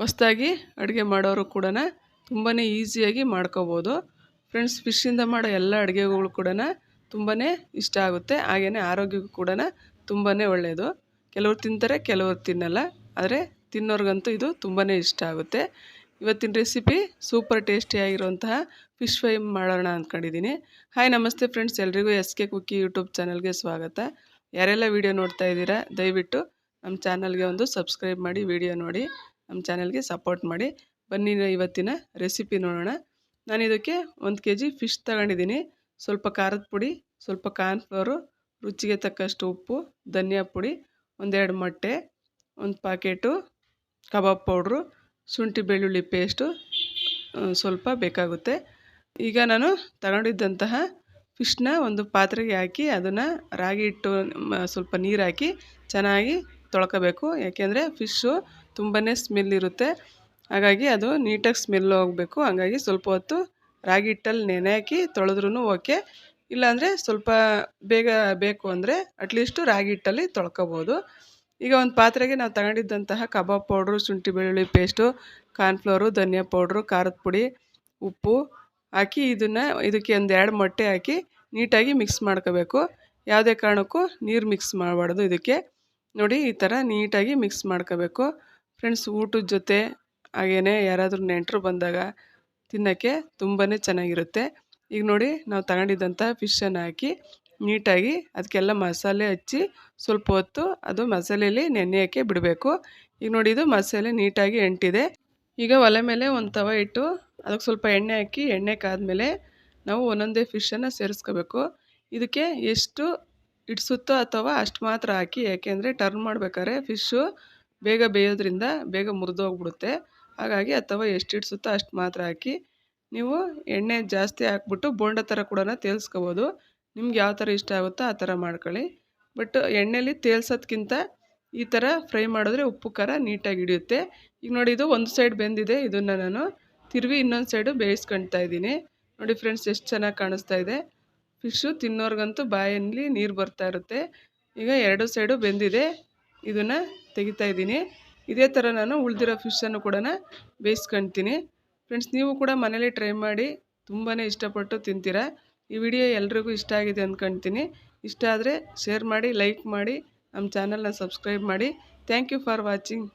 ಹೊಸ್ದಾಗಿ ಅಡುಗೆ ಮಾಡೋರು ಕೂಡ ತುಂಬಾ ಈಸಿಯಾಗಿ ಮಾಡ್ಕೋಬೋದು. ಫ್ರೆಂಡ್ಸ್ ಫಿಶ್ಶಿಂದ ಮಾಡೋ ಎಲ್ಲ ಅಡುಗೆಗಳು ಕೂಡ ತುಂಬಾ ಇಷ್ಟ ಆಗುತ್ತೆ. ಹಾಗೆಯೇ ಆರೋಗ್ಯಕ್ಕೂ ಕೂಡ ತುಂಬಾ ಒಳ್ಳೆಯದು ಕೆಲವರು ತಿಂತಾರೆ, ಕೆಲವರು ತಿನ್ನಲ್ಲ. ಆದರೆ ತಿನ್ನೋರ್ಗಂತೂ ಇದು ತುಂಬಾ ಇಷ್ಟ ಆಗುತ್ತೆ. ಇವತ್ತಿನ ರೆಸಿಪಿ ಸೂಪರ್ ಟೇಸ್ಟಿಯಾಗಿರುವಂತಹ ಫಿಶ್ ಫ್ರೈ ಮಾಡೋಣ ಅಂದ್ಕೊಂಡಿದ್ದೀನಿ ಹಾಯ್ ನಮಸ್ತೆ ಫ್ರೆಂಡ್ಸ್ ಎಲ್ರಿಗೂ ಎಸ್ ಕೆ ಕುಕ್ಕಿ ಯೂಟ್ಯೂಬ್ ಚಾನಲ್ಗೆ ಸ್ವಾಗತ. ಯಾರೆಲ್ಲ ವೀಡಿಯೋ ನೋಡ್ತಾ ಇದ್ದೀರಾ, ದಯವಿಟ್ಟು ನಮ್ಮ ಚಾನಲ್ಗೆ ಒಂದು ಸಬ್ಸ್ಕ್ರೈಬ್ ಮಾಡಿ ವಿಡಿಯೋ ನೋಡಿ. ನಮ್ಮ ಚಾನಲ್ಗೆ ಸಪೋರ್ಟ್ ಮಾಡಿ. ಬನ್ನಿ ಇವತ್ತಿನ ರೆಸಿಪಿ ನೋಡೋಣ. ನಾನು ಇದಕ್ಕೆ ಒಂದು ಕೆ ಜಿ ಫಿಶ್ ತಗೊಂಡಿದ್ದೀನಿ. ಸ್ವಲ್ಪ ಖಾರದ ಪುಡಿ, ಸ್ವಲ್ಪ ಕಾರ್ನ್ಫ್ಲವರು ರುಚಿಗೆ ತಕ್ಕಷ್ಟು ಉಪ್ಪು, ಧನಿಯಾ ಪುಡಿ, ಒಂದೆರಡು ಮೊಟ್ಟೆ, ಒಂದು ಪಾಕೆಟು ಕಬಾಬ್ ಪೌಡ್ರು, ಶುಂಠಿ ಬೆಳ್ಳುಳ್ಳಿ ಪೇಸ್ಟು ಸ್ವಲ್ಪ ಬೇಕಾಗುತ್ತೆ. ಈಗ ನಾನು ತಗೊಂಡಿದ್ದಂತಹ ಫಿಶ್ನ ಒಂದು ಪಾತ್ರೆಗೆ ಹಾಕಿ ಅದನ್ನು ರಾಗಿ ಹಿಟ್ಟು ಸ್ವಲ್ಪ ನೀರು ಹಾಕಿ ಚೆನ್ನಾಗಿ ತೊಳ್ಕೊಬೇಕು. ಯಾಕೆಂದರೆ ಫಿಶ್ಶು ತುಂಬಾ ಸ್ಮೆಲ್ ಇರುತ್ತೆ. ಹಾಗಾಗಿ ಅದು ನೀಟಾಗಿ ಸ್ಮೆಲ್ ಹೋಗಬೇಕು. ಹಾಗಾಗಿ ಸ್ವಲ್ಪ ಹೊತ್ತು ರಾಗಿ ಹಿಟ್ಟಲ್ಲಿ ನೆನೆ ಹಾಕಿ ತೊಳೆದ್ರೂ ಓಕೆ. ಇಲ್ಲಾಂದರೆ ಸ್ವಲ್ಪ ಬೇಗ ಬೇಕು ಅಂದರೆ ಅಟ್ಲೀಸ್ಟು ರಾಗಿ ಹಿಟ್ಟಲ್ಲಿ ತೊಳ್ಕೊಬೋದು. ಈಗ ಒಂದು ಪಾತ್ರೆಗೆ ನಾವು ತಗೊಂಡಿದ್ದಂತಹ ಕಬಾಬ್ ಪೌಡ್ರು, ಶುಂಠಿ ಬೆಳ್ಳುಳ್ಳಿ ಪೇಸ್ಟು ಕಾರ್ನ್ಫ್ಲೋರು ಧನಿಯಾ ಪೌಡ್ರು, ಖಾರದ ಪುಡಿ, ಉಪ್ಪು ಹಾಕಿ ಇದನ್ನು ಇದಕ್ಕೆ ಒಂದು ಎರಡು ಮೊಟ್ಟೆ ಹಾಕಿ ನೀಟಾಗಿ ಮಿಕ್ಸ್ ಮಾಡ್ಕೋಬೇಕು. ಯಾವುದೇ ಕಾರಣಕ್ಕೂ ನೀರು ಮಿಕ್ಸ್ ಮಾಡಬಾರ್ದು ಇದಕ್ಕೆ. ನೋಡಿ ಈ ಥರ ನೀಟಾಗಿ ಮಿಕ್ಸ್ ಮಾಡ್ಕೋಬೇಕು. ಫ್ರೆಂಡ್ಸ್, ಊಟದ ಜೊತೆ ಹಾಗೆಯೇ ಯಾರಾದರೂ ನೆಂಟರು ಬಂದಾಗ ತಿನ್ನೋಕ್ಕೆ ತುಂಬಾ ಚೆನ್ನಾಗಿರುತ್ತೆ. ಈಗ ನೋಡಿ ನಾವು ತಗೊಂಡಿದ್ದಂಥ ಫಿಶನ್ನು ಹಾಕಿ ನೀಟಾಗಿ ಅದಕ್ಕೆಲ್ಲ ಮಸಾಲೆ ಹಚ್ಚಿ ಸ್ವಲ್ಪ ಹೊತ್ತು ಅದು ಮಸಾಲೆಯಲ್ಲಿ ನೆನೆಯೋಕ್ಕೆ ಬಿಡಬೇಕು. ಈಗ ನೋಡಿ ಇದು ಮಸಾಲೆ ನೀಟಾಗಿ ಎಂಟಿದೆ. ಈಗ ಒಲೆ ಮೇಲೆ ಒಂದು ತವ ಇಟ್ಟು ಅದಕ್ಕೆ ಸ್ವಲ್ಪ ಎಣ್ಣೆ ಹಾಕಿ ಎಣ್ಣೆ ಕಾದ್ಮೇಲೆ ನಾವು ಒಂದೊಂದೇ ಫಿಶನ್ನು ಸೇರಿಸ್ಕೋಬೇಕು. ಇದಕ್ಕೆ ಎಷ್ಟು ಇಡಿಸುತ್ತೋ ಅಥವಾ ಅಷ್ಟು ಮಾತ್ರ ಹಾಕಿ ಯಾಕೆಂದರೆ ಟರ್ನ್ ಮಾಡ್ಬೇಕಾದ್ರೆ ಫಿಶ್ಶು ಬೇಗ ಬೇಯೋದ್ರಿಂದ ಬೇಗ ಮುರಿದೋಗ್ಬಿಡುತ್ತೆ. ಹಾಗಾಗಿ ಅಥವಾ ಎಷ್ಟು ಇಡಿಸುತ್ತೋ ಅಷ್ಟು ಮಾತ್ರ ಹಾಕಿ, ನೀವು ಎಣ್ಣೆ ಜಾಸ್ತಿ ಹಾಕ್ಬಿಟ್ಟು ಬೋಂಡ ಥರ ಕೂಡ ತೇಲ್ಸ್ಕೊಬೋದು. ನಿಮ್ಗೆ ಯಾವ ಥರ ಇಷ್ಟ ಆಗುತ್ತೋ ಆ ಥರ ಮಾಡ್ಕೊಳ್ಳಿ. ಬಟ್ ಎಣ್ಣೆಲಿ ತೇಲ್ಸೋದ್ಕಿಂತ ಈ ಥರ ಫ್ರೈ ಮಾಡಿದ್ರೆ ಉಪ್ಪು, ಖಾರ ನೀಟಾಗಿ ಹಿಡಿಯುತ್ತೆ. ಈಗ ನೋಡಿ, ಇದು ಒಂದು ಸೈಡ್ ಬೆಂದಿದೆ. ಇದನ್ನು ನಾನು ತಿರುವಿ ಇನ್ನೊಂದು ಸೈಡು ಬೇಯಿಸ್ಕೊಳ್ತಾ ಇದ್ದೀನಿ. ನೋಡಿ ಫ್ರೆಂಡ್ಸ್ ಎಷ್ಟು ಚೆನ್ನಾಗಿ ಕಾಣಿಸ್ತಾ ಇದೆ. ಫಿಶ್ಶು ತಿನ್ನೋರ್ಗಂತೂ ಬಾಯಲ್ಲಿ ನೀರು ಬರ್ತಾ ಇರುತ್ತೆ. ಈಗ ಎರಡು ಸೈಡು ಬೆಂದಿದೆ. ಇದನ್ನು ತೆಗಿತಾ ಇದ್ದೀನಿ. ಇದೇ ಥರ ನಾನು ಉಳಿದಿರೋ ಫಿಶನ್ನು ಕೂಡ ಬೇಯಿಸ್ಕೊಳ್ತೀನಿ ಫ್ರೆಂಡ್ಸ್ ನೀವು ಕೂಡ ಮನೇಲಿ ಟ್ರೈ ಮಾಡಿ ತುಂಬಾ ಇಷ್ಟಪಟ್ಟು ತಿಂತೀರಾ? ಈ ವಿಡಿಯೋ ಎಲ್ರಿಗೂ ಇಷ್ಟ ಆಗಿದೆ ಅಂದ್ಕೊಳ್ತೀನಿ ಇಷ್ಟ ಆದರೆ ಶೇರ್ ಮಾಡಿ ಲೈಕ್ ಮಾಡಿ ನಮ್ಮ ಚಾನಲ್ನ ಸಬ್ಸ್ಕ್ರೈಬ್ ಮಾಡಿ. Thank you for watching